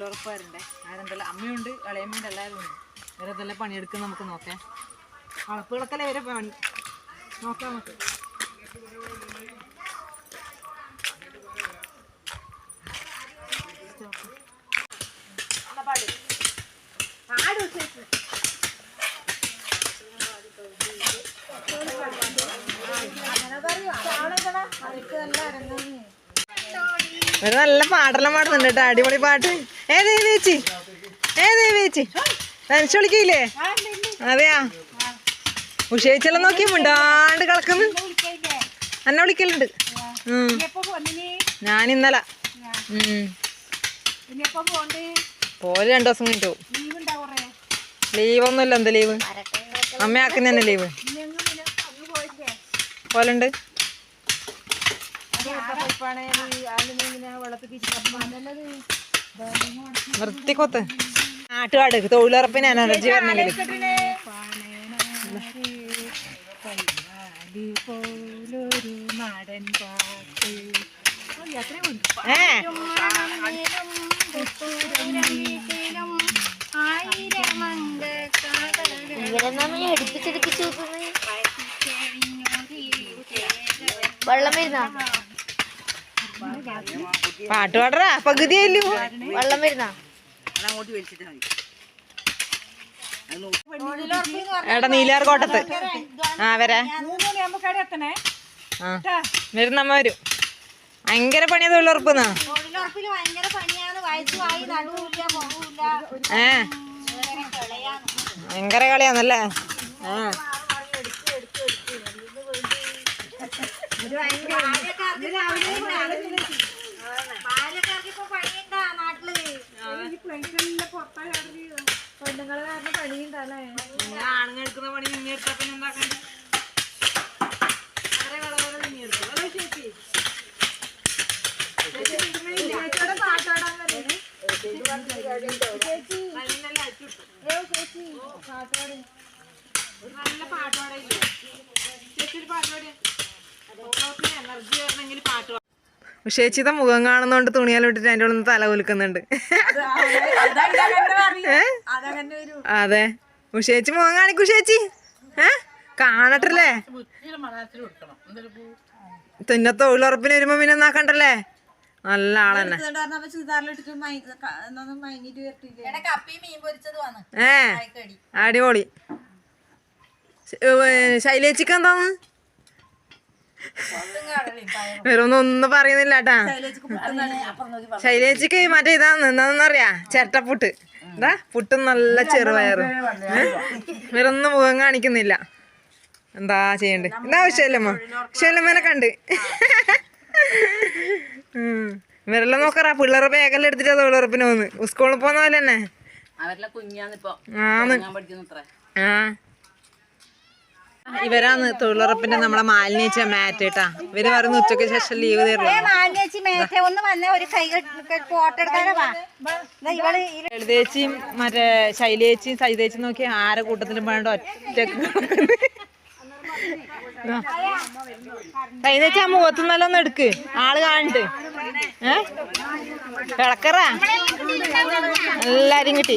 തൊഴിലുറപ്പുകാരുണ്ട് ആരെന്തല്ല അമ്മയുണ്ട് ഇളയമ്മയുണ്ട് എല്ലാവരും ഉണ്ട്. വേറെ എന്തെല്ലാം പണിയെടുക്കുന്ന നമുക്ക് നോക്കാം. വളപ്പുകളൊക്കെ വരെ പണി? നോക്കാം നമുക്ക്. ഒരു നല്ല പാടെല്ലാം പാടുന്നുണ്ട് കേട്ടോ. അടിപൊളി പാട്ട്. ഏതേ ചേച്ചി? ഏതേ ചേച്ചി? നനച്ചു വിളിക്കില്ലേ? അതെയാ? ഉഷയിച്ചെല്ലാം നോക്കി മിണ്ടാണ്ട് കളക്കുന്നു എന്നെ വിളിക്കലുണ്ട്. ഞാൻ ഇന്നലെ. പോലെ രണ്ടു ദിവസം കഴിഞ്ഞിട്ട് പോകും ലീവ് ഒന്നുമില്ല എന്ത് ലീവ്? അമ്മയാക്കുന്ന തന്നെ ലീവ്. പോലുണ്ട് നിർത്തിക്കൊത്ത്. നാട്ടുകാട് തൊഴിലുറപ്പിന് എനർജി വരണമെങ്കിൽ വെള്ളം വരുന്ന? പാട്ട് പാടറാ? പകുതിയല്ലോ വെള്ളം വരുന്ന? എടാ നീലാർ കോട്ടത്ത്. ആ വരാ. വരുന്നമ്മ വരും. ഭയങ്കര പണിയാ തൊഴിലുറപ്പെന്നാ. ഏ. ഭയങ്കര കളിയാന്നല്ലേ? ആ. പെണ്ണുങ്ങൾ കാരണം പണിയുണ്ടല്ലേ ആണുങ്ങൾ എടുക്കുന്ന പണി നിന്നെ എടുത്താ പിന്നെ എന്താക്കണ്ട നല്ല പാട്ടുപാടില്ലേ ചേച്ചി ഒരു പാട്ടുപാടിയ എനർജി ചേച്ചിത മുഖം കാണുന്നോണ്ട് തുണിയാലിട്ടിട്ട് അതിന്റെ ഉള്ളിൽ തല കുലുക്കുന്നുണ്ട്? അതെ. ഉഷേച്ചി മുഖം കാണിക്കൂ ഉഷേച്ചി ഏ? കാണട്ടല്ലേ? പിന്നെ തൊഴിലുറപ്പിന് വരുമ്പോ പിന്നെ നാക്കണ്ടല്ലേ നല്ല ആളെന്നെ. ഏ? അടിപൊളി. ശൈലേച്ചിക്ക് എന്താന്ന്? വേറെ ഒന്നും ഒന്നും പറയുന്നില്ല കേട്ടാ ശൈലേച്ചിക്ക് മറ്റേ ഇതാന്ന് എന്താണെന്നറിയാ ചിരട്ടപ്പുട്ട്. എന്താ പുട്ടും നല്ല ചെറുപയറ് ഏ? വേറെ ഒന്നും മുഖം കാണിക്കുന്നില്ല. എന്താ ചെയ്യണ്ടേ? എന്താ വിഷയല്ലമ്മ വിഷയല്ലമ്മനെ കണ്ട്. ഇവരെല്ലാം നോക്കറാ. പിള്ളേർ ബാഗെല്ലാം എടുത്തിട്ട് തൊഴിലുറപ്പിന് പോന്ന് സ്കൂളിൽ പോകുന്ന പോലെ തന്നെ. ആന്ന്. ആ. ഇവരാന്ന് തൊഴിലുറപ്പിന്റെ നമ്മളെ മാലിന്യച്ച മാറ്റ് കേട്ടാ. ഇവർ പറയുന്ന ഉച്ചയ്ക്ക് ശേഷം ലീവ് ലളിതേച്ചിയും മറ്റേ. ശൈലേച്ചിയും സൈതേച്ചിയും നോക്കി ആരെ കൂട്ടത്തിലും വേണ്ട ഒറ്റയ്ക്ക് സൈതേച്ചി ആ മുഖത്തു നല്ലൊന്ന് എടുക്ക്. ആൾ കാണണ്ട്. ഏ? കിളക്കറ എല്ലാരും കിട്ടി.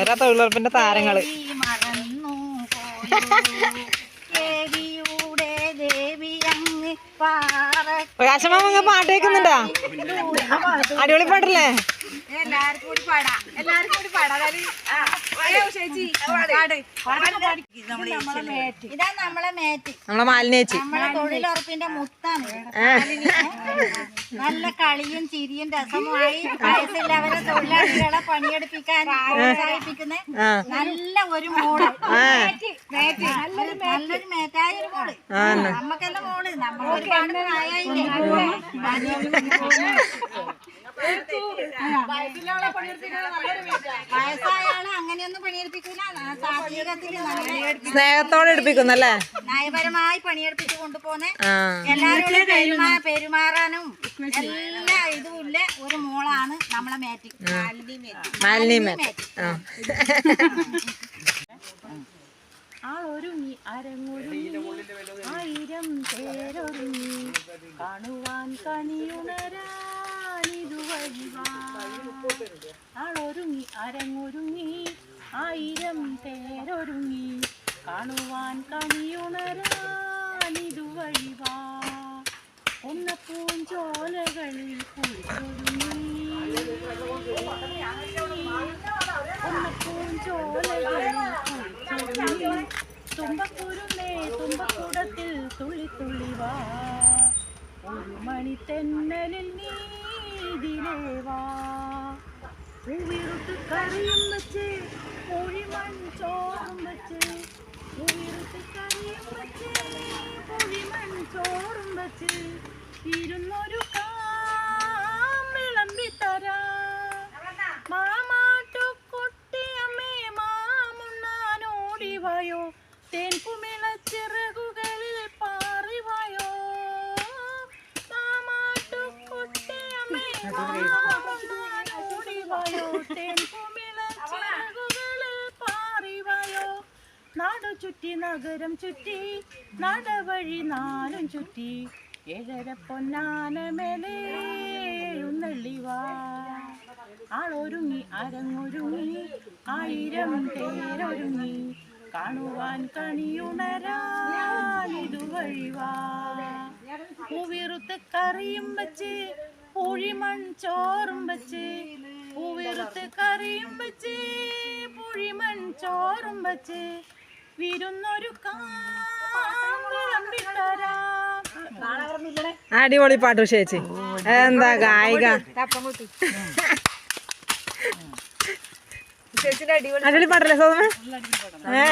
ഇവരാ തൊഴിലുറപ്പിന്റെ താരങ്ങൾ. പ്രകാശമാമ പാട്ട് കേൾക്കുന്നുണ്ടാ അടിപൊളി പാട്ടല്ലേ? എല്ലാവർക്കും കൂടി പാടാം. ചേച്ചി ഇതാ നമ്മളെ മേറ്റ്. നമ്മളെ മാലിനേച്ചി നമ്മളെ തൊഴിലുറപ്പിന്റെ മുത്താണ്. നല്ല കളിയും ചിരിയും രസമായി വയസ്സില്ലാവരെ തൊഴിലാളികളെ പണിയെടുപ്പിക്കാൻ പ്രോത്സാഹിപ്പിക്കുന്ന നല്ല ഒരു മോൾ. നല്ലൊരു നല്ലൊരു മേറ്റായ ഒരു മോൾ. നമ്മക്കെല്ലാം മോൾ? നമ്മളൊരു ഒരുപാട് പ്രായമായില്ലേ വയസ്സായ ആളെ അങ്ങനെയൊന്നും പണിയെടുപ്പിക്കൂല. സ്നേഹത്തോടെ എടുപ്പിക്കുന്നല്ലേ നയപരമായി പണിയെടുപ്പിച്ച് കൊണ്ടുപോന്നെ എല്ലാവരും എല്ലാവരോടും പെരുമാ പെരുമാറാനും എല്ലാ ഇതും ഇല്ല ഒരു മോളാണ് നമ്മളെ മാറ്റി. മാലിനി മേറ്റ്. ആ. ആളൊരുങ്ങി അരങ്ങൊരുങ്ങി ആയിരം പേരൊരുങ്ങി കാണുവാൻ കണിയുണരാൻ ഇതുവഴി വാ. ആളൊരുങ്ങി അരങ്ങൊരുങ്ങി ആയിരം പേരൊരുങ്ങി കാണുവാൻ കണിയുണരാൻ ഇതുവഴി വാ ഒന്ന പൂഞ്ചോലകളിൽ കുളിച്ചൊരുങ്ങി വാ കറിയും വെച്ച് കോഴിമൺ ചോറും വെച്ച്. കറിയും വെച്ച് കോഴിമൺ ചോറും വെച്ച്. ഇരുന്നൊരു ചുറ്റി നഗരം ചുറ്റി നടവഴി നാലും ചുറ്റി ഏഴര പൊന്നാന മേലേ എഴുന്നള്ളിവാ ആളൊരുങ്ങി അരങ്ങൊരുങ്ങി ആയിരം പേരൊരുങ്ങി കാണുവാൻ കണിയുണരാൻ ഇതുവഴിവാ പൂവിറുത്ത് കറിയും വെച്ച് പുഴിമൺ ചോറും വെച്ച് പൂവിറുത്ത് കറിയും വെച്ച് പുഴിമൺ ചോറും വെച്ച് വിരുന്നൊരു അടിപൊളി പാട്ട് ചേച്ചി എന്താ ഗായിക? അടിപൊളി പാട്ടല്ലേ സോമ? ഏ.